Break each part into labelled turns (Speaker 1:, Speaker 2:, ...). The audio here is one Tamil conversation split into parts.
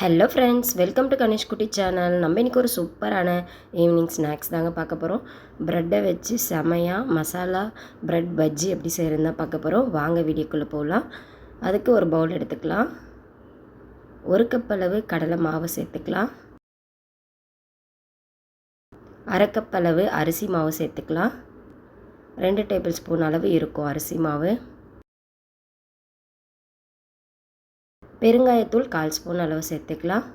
Speaker 1: Hello friends welcome to Ganesh Kutty channel நம்ம இன்றைக்கி ஒரு சூப்பரான ஈவினிங் ஸ்நாக்ஸ் தாங்க பார்க்க போகிறோம் ப்ரெட்டை வச்சு செமையாக மசாலா ப்ரெட் பஜ்ஜி எப்படி செய்கிறது தான் பார்க்க போகிறோம் வாங்க வீடியோக்குள்ளே போகலாம் அதுக்கு ஒரு பவுல் எடுத்துக்கலாம். ஒரு கப் அளவு கடலை மாவு சேர்த்துக்கலாம். அரை கப் அளவு அரிசி மாவு சேர்த்துக்கலாம். ரெண்டு டேபிள் ஸ்பூன் அளவு இருக்கும் அரிசி மாவு. பெருங்காயத்தூள் கால் ஸ்பூன் அளவு சேர்த்துக்கலாம்.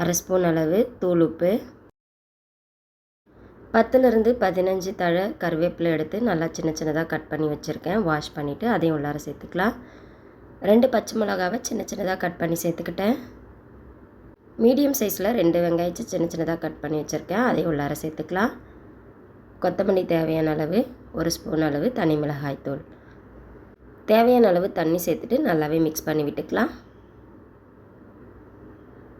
Speaker 1: அரை ஸ்பூன் அளவு தூள் உப்பு பத்துலேருந்து பதினஞ்சு தழை கருவேப்பிலை எடுத்து நல்லா சின்ன சின்னதாக கட் பண்ணி வச்சுருக்கேன். வாஷ் பண்ணிவிட்டு அதையும் உள்ளார சேர்த்துக்கலாம். ரெண்டு பச்சை மிளகாவை சின்ன சின்னதாக கட் பண்ணி சேர்த்துக்கிட்டேன். மீடியம் சைஸில் ரெண்டு வெங்காயத்தை சின்ன சின்னதாக கட் பண்ணி வச்சுருக்கேன். அதையும் உள்ளார சேர்த்துக்கலாம். கொத்தமல்லி தேவையான அளவு ஒரு ஸ்பூன் அளவு தனி மிளகாய்த்தூள். தேவையான அளவு தண்ணி சேர்த்துட்டு நல்லாவே மிக்ஸ் பண்ணி விட்டுக்கலாம்.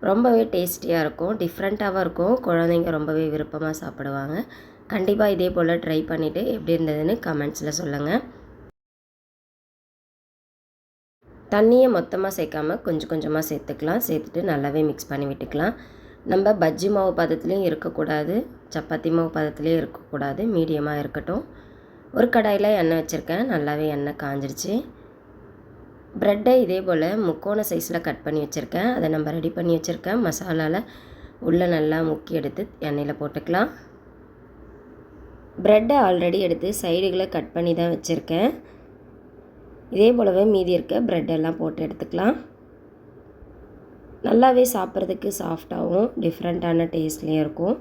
Speaker 1: ரொம்பவே டேஸ்டியாக இருக்கும். டிஃப்ரெண்ட்டாகவும் இருக்கும். குழந்தைங்க ரொம்பவே விருப்பமாக சாப்பிடுவாங்க. கண்டிப்பாக இதே போல் ட்ரை பண்ணிவிட்டு எப்படி இருந்ததுன்னு கமெண்ட்ஸில் சொல்லுங்கள் தண்ணியை மொத்தமாக சேர்க்காமல் கொஞ்சம் கொஞ்சமாக சேர்த்துக்கலாம். சேர்த்துட்டு நல்லாவே மிக்ஸ் பண்ணி விட்டுக்கலாம். நம்ம பஜ்ஜி மாவு பதத்துலேயும் இருக்கக்கூடாது. சப்பாத்தி மாவு பதத்துலேயும் இருக்கக்கூடாது. மீடியமாக இருக்கட்டும். ஒரு கடாயில் எண்ணெய் வச்சுருக்கேன். நல்லாவே எண்ணெய் காஞ்சிருச்சு. ப்ரெட்டை இதே போல் முக்கோண சைஸில் கட் பண்ணி வச்சுருக்கேன். அதை நம்ம ரெடி பண்ணி வச்சுருக்கேன். மசாலாவில் உள்ளே நல்லா முக்கி எடுத்து எண்ணெயில் போட்டுக்கலாம். ப்ரெட்டை ஆல்ரெடி எடுத்து சைடுகளை கட் பண்ணி தான் வச்சுருக்கேன். இதே போலவே மீதி இருக்க ப்ரெட்டெல்லாம் போட்டு எடுத்துக்கலாம். நல்லாவே சாப்பிட்றதுக்கு சாஃப்டாகவும் டிஃப்ரெண்ட்டான டேஸ்ட்லேயும் இருக்கும்.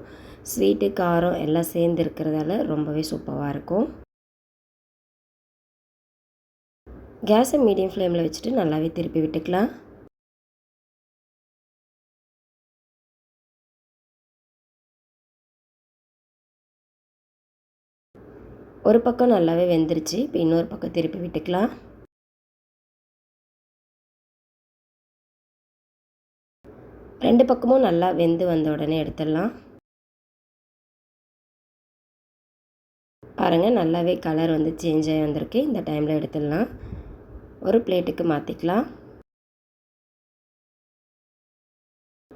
Speaker 1: ஸ்வீட்டு காரம் எல்லாம் சேர்ந்து இருக்கிறதால ரொம்பவே சூப்பராக இருக்கும். கேஸை மீடியம் ஃப்ளேமில் வச்சுட்டு நல்லாவே திருப்பி விட்டுக்கலாம். ஒரு பக்கம் நல்லாவே வெந்துருச்சு இப்போ இன்னொரு பக்கம் திருப்பி விட்டுக்கலாம். ரெண்டு பக்கமும் நல்லா வெந்து வந்த உடனே எடுத்துடலாம். பாருங்கள் நல்லாவே கலர் வந்து சேஞ்ச் ஆகி வந்திருக்கு. இந்த டைமில் எடுத்துடலாம். ஒரு பிளேட்டுக்கு மாற்றிக்கலாம்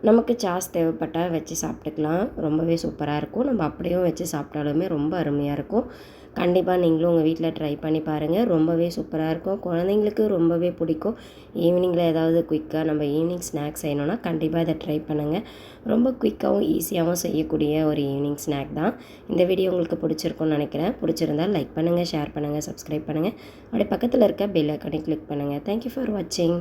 Speaker 1: நமக்கு சாஸ் தேவைப்பட்டால் வச்சு சாப்பிட்டுக்கலாம். ரொம்பவே சூப்பராக இருக்கும். நம்ம அப்படியும் வச்சு சாப்பிட்டாலுமே ரொம்ப அருமையாக இருக்கும். கண்டிப்பாக நீங்களும் உங்கள் வீட்டில் ட்ரை பண்ணி பாருங்கள் ரொம்பவே சூப்பராக இருக்கும். குழந்தைங்களுக்கு ரொம்பவே பிடிக்கும். ஈவினிங்கில் ஏதாவது குயிக்காக நம்ம ஈவினிங் ஸ்நாக்ஸ் செய்யணுன்னா கண்டிப்பாக இதை ட்ரை பண்ணுங்கள் ரொம்ப குயிக்காகவும் ஈஸியாகவும் செய்யக்கூடிய ஒரு ஈவினிங் ஸ்நாக் தான். இந்த வீடியோ உங்களுக்கு பிடிச்சிருக்கும்னு நினைக்கிறேன். பிடிச்சிருந்தால் லைக் பண்ணுங்கள் ஷேர் பண்ணுங்கள் சப்ஸ்கிரைப் பண்ணுங்கள் அப்படியே பக்கத்தில் இருக்க பெல் ஐக்கனை கிளிக் பண்ணுங்கள் தேங்க்யூ ஃபார் வாட்சிங்